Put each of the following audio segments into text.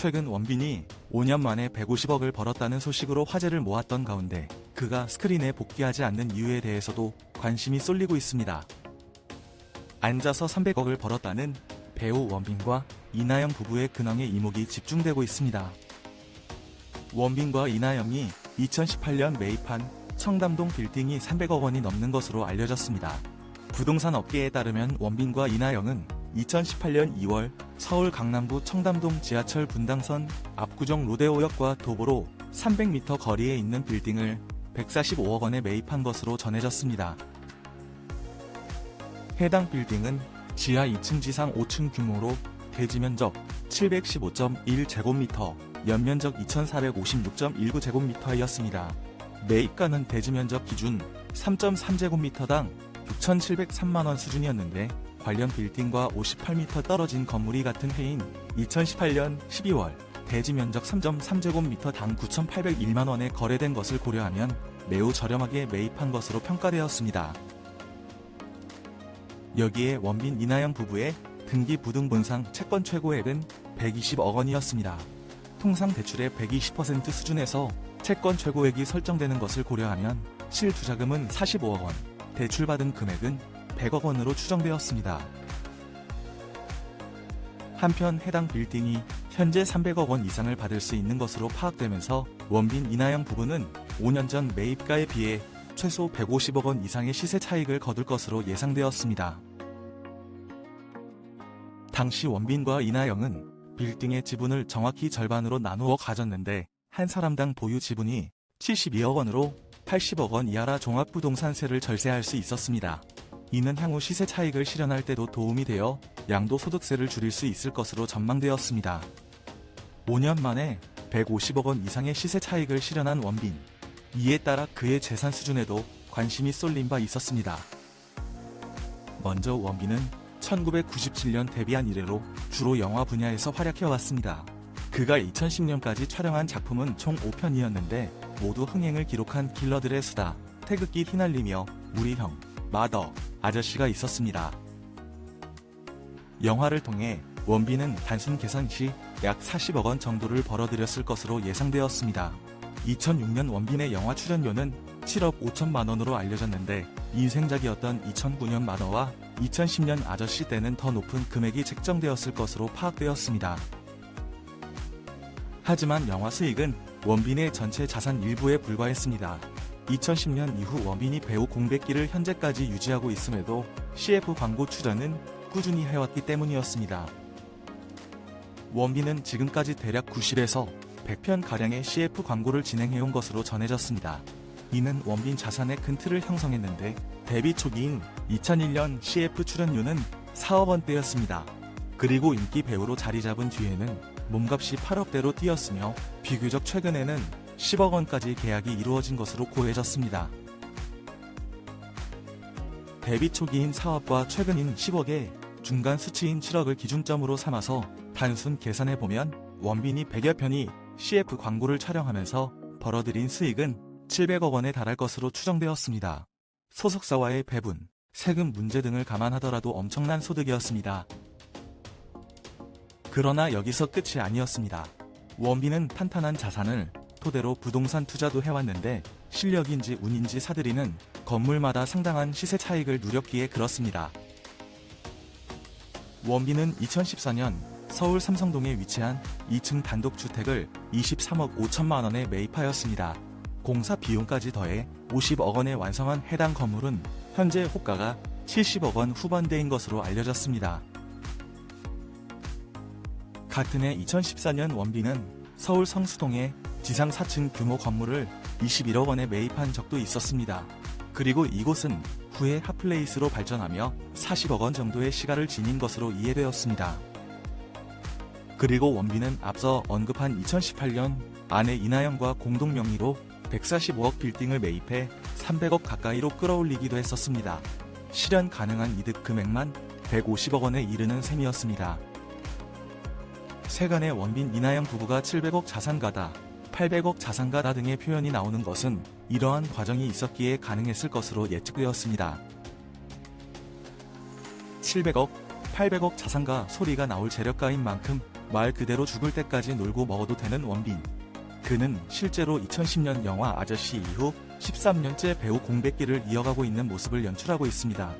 최근 원빈이 5년 만에 150억을 벌었다는 소식으로 화제를 모았던 가운데 그가 스크린에 복귀하지 않는 이유에 대해서도 관심이 쏠리고 있습니다. 앉아서 300억을 벌었다는 배우 원빈과 이나영 부부의 근황에 이목이 집중되고 있습니다. 원빈과 이나영이 2018년 매입한 청담동 빌딩이 300억 원이 넘는 것으로 알려졌습니다. 부동산 업계에 따르면 원빈과 이나영은 2018년 2월 서울 강남구 청담동 지하철 분당선 압구정 로데오역과 도보로 300m 거리에 있는 빌딩을 145억 원에 매입한 것으로 전해졌습니다. 해당 빌딩은 지하 2층 지상 5층 규모로 대지 면적 715.1제곱미터, 연면적 2456.19제곱미터였습니다. 매입가는 대지 면적 기준 3.3제곱미터당 6,703만 원 수준이었는데 관련 빌딩과 58m 떨어진 건물이 같은 해인 2018년 12월 대지 면적 3.3제곱미터당 9,801만 원에 거래된 것을 고려하면 매우 저렴하게 매입한 것으로 평가되었습니다. 여기에 원빈 이나영 부부의 등기 부등본상 채권 최고액은 120억 원이었습니다. 통상 대출의 120% 수준에서 채권 최고액이 설정되는 것을 고려하면 실투자금은 45억 원, 대출받은 금액은 100억 원으로 추정되었습니다. 한편 해당 빌딩이 현재 300억 원 이상을 받을 수 있는 것으로 파악되면서 원빈 이나영 부부는 5년 전 매입가에 비해 최소 150억 원 이상의 시세 차익을 거둘 것으로 예상되었습니다. 당시 원빈과 이나영은 빌딩의 지분을 정확히 절반으로 나누어 가졌는데 한 사람당 보유 지분이 72억 원으로 80억 원 이하라 종합부동산세를 절세할 수 있었습니다. 이는 향후 시세 차익을 실현할 때도 도움이 되어 양도소득세를 줄일 수 있을 것으로 전망되었습니다. 5년 만에 150억 원 이상의 시세 차익을 실현한 원빈. 이에 따라 그의 재산 수준에도 관심이 쏠린 바 있었습니다. 먼저 원빈은 1997년 데뷔한 이래로 주로 영화 분야에서 활약해왔습니다. 그가 2010년까지 촬영한 작품은 총 5편이었는데 모두 흥행을 기록한 킬러들의 수다, 태극기 휘날리며 무리형, 마더, 아저씨가 있었습니다. 영화를 통해 원빈은 단순 계산 시 약 40억 원 정도를 벌어들였을 것으로 예상되었습니다. 2006년 원빈의 영화 출연료는 7억 5천만 원으로 알려졌는데 인생작이었던 2009년 마더와 2010년 아저씨 때는 더 높은 금액이 책정되었을 것으로 파악되었습니다. 하지만 영화 수익은 원빈의 전체 자산 일부에 불과했습니다. 2010년 이후 원빈이 배우 공백기를 현재까지 유지하고 있음에도 CF 광고 출연은 꾸준히 해왔기 때문이었습니다. 원빈은 지금까지 대략 90에서 100편 가량의 CF 광고를 진행해온 것으로 전해졌습니다. 이는 원빈 자산의 큰 틀을 형성했는데 데뷔 초기인 2001년 CF 출연료는 4억 원대였습니다. 그리고 인기 배우로 자리 잡은 뒤에는 몸값이 8억대로 뛰었으며 비교적 최근에는 10억 원까지 계약이 이루어진 것으로 고해졌습니다. 데뷔 초기인 사업과 최근인 10억에 중간 수치인 7억을 기준점으로 삼아서 단순 계산해보면 원빈이 100여 편이 CF 광고를 촬영하면서 벌어들인 수익은 700억 원에 달할 것으로 추정되었습니다. 소속사와의 배분, 세금 문제 등을 감안하더라도 엄청난 소득이었습니다. 그러나 여기서 끝이 아니었습니다. 원빈은 탄탄한 자산을 토대로 부동산 투자도 해왔는데 실력인지 운인지 사들이는 건물마다 상당한 시세 차익을 누렸기에 그렇습니다. 원빈은 2014년 서울 삼성동에 위치한 2층 단독주택을 23억 5천만 원에 매입하였습니다. 공사 비용까지 더해 50억 원에 완성한 해당 건물은 현재 호가가 70억 원 후반대인 것으로 알려졌습니다. 같은 해 2014년 원빈은 서울 성수동에 지상 4층 규모 건물을 21억 원에 매입한 적도 있었습니다. 그리고 이곳은 후에 핫플레이스로 발전하며 40억 원 정도의 시가를 지닌 것으로 이해되었습니다. 그리고 원빈은 앞서 언급한 2018년 아내 이나영과 공동 명의로 145억 빌딩을 매입해 300억 가까이로 끌어올리기도 했었습니다. 실현 가능한 이득 금액만 150억 원에 이르는 셈이었습니다. 세간의 원빈 이나영 부부가 700억 자산가다, 800억 자산가다 등의 표현이 나오는 것은 이러한 과정이 있었기에 가능했을 것으로 예측되었습니다. 700억, 800억 자산가 소리가 나올 재력가인 만큼 말 그대로 죽을 때까지 놀고 먹어도 되는 원빈. 그는 실제로 2010년 영화 아저씨 이후 13년째 배우 공백기를 이어가고 있는 모습을 연출하고 있습니다.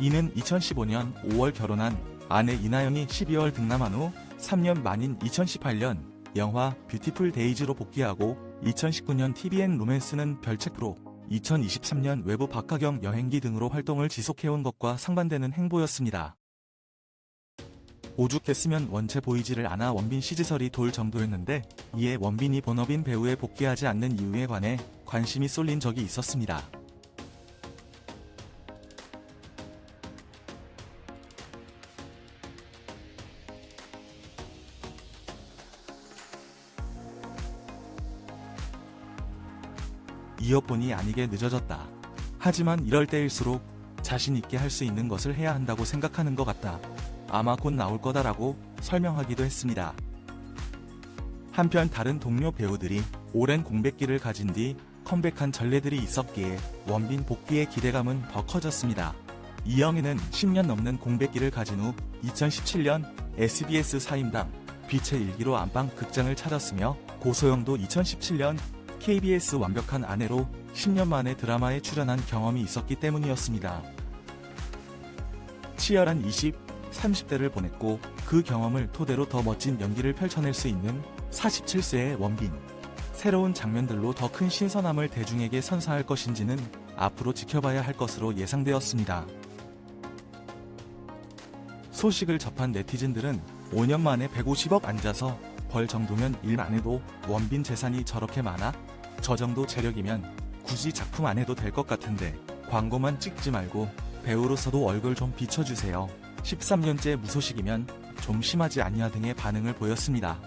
이는 2015년 5월 결혼한 아내 이나영이 12월 등남한 후 3년 만인 2018년 영화 뷰티풀 데이즈로 복귀하고 2019년 TVN 로맨스는 별책 프로 2023년 외부 박하경 여행기 등으로 활동을 지속해온 것과 상반되는 행보였습니다. 오죽했으면 원체 보이지를 않아 원빈 시즈설이 돌 정도였는데 이에 원빈이 본업인 배우에 복귀하지 않는 이유에 관해 관심이 쏠린 적이 있었습니다. 이어폰이 아니게 늦어졌다. 하지만 이럴 때일수록 자신 있게 할 수 있는 것을 해야 한다고 생각하는 것 같다. 아마 곧 나올 거다라고 설명하기도 했습니다. 한편 다른 동료 배우들이 오랜 공백기를 가진 뒤 컴백한 전례들이 있었기에 원빈 복귀의 기대감은 더 커졌습니다. 이영애는 10년 넘는 공백기를 가진 후 2017년 SBS 사임당 빛의 일기로 안방 극장을 찾았으며 고소영도 2017년 KBS 완벽한 아내로 10년 만에 드라마에 출연한 경험이 있었기 때문이었습니다. 치열한 20, 30대를 보냈고 그 경험을 토대로 더 멋진 연기를 펼쳐낼 수 있는 47세의 원빈. 새로운 장면들로 더 큰 신선함을 대중에게 선사할 것인지는 앞으로 지켜봐야 할 것으로 예상되었습니다. 소식을 접한 네티즌들은 5년 만에 150억 앉아서 벌 정도면 일 안 해도 원빈 재산이 저렇게 많아? 저 정도 재력이면 굳이 작품 안 해도 될 것 같은데 광고만 찍지 말고 배우로서도 얼굴 좀 비춰주세요. 13년째 무소식이면 좀 심하지 않냐 등의 반응을 보였습니다.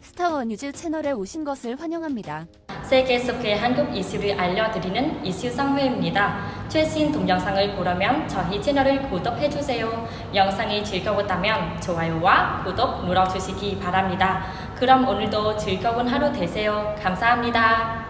스타워뉴즈 채널에 오신 것을 환영합니다. 세계 속의 한국 이슈를 알려드리는 이슈 상회입니다. 최신 동영상을 보려면 저희 채널을 구독해주세요. 영상이 즐거웠다면 좋아요와 구독 눌러주시기 바랍니다. 그럼 오늘도 즐거운 하루 되세요. 감사합니다.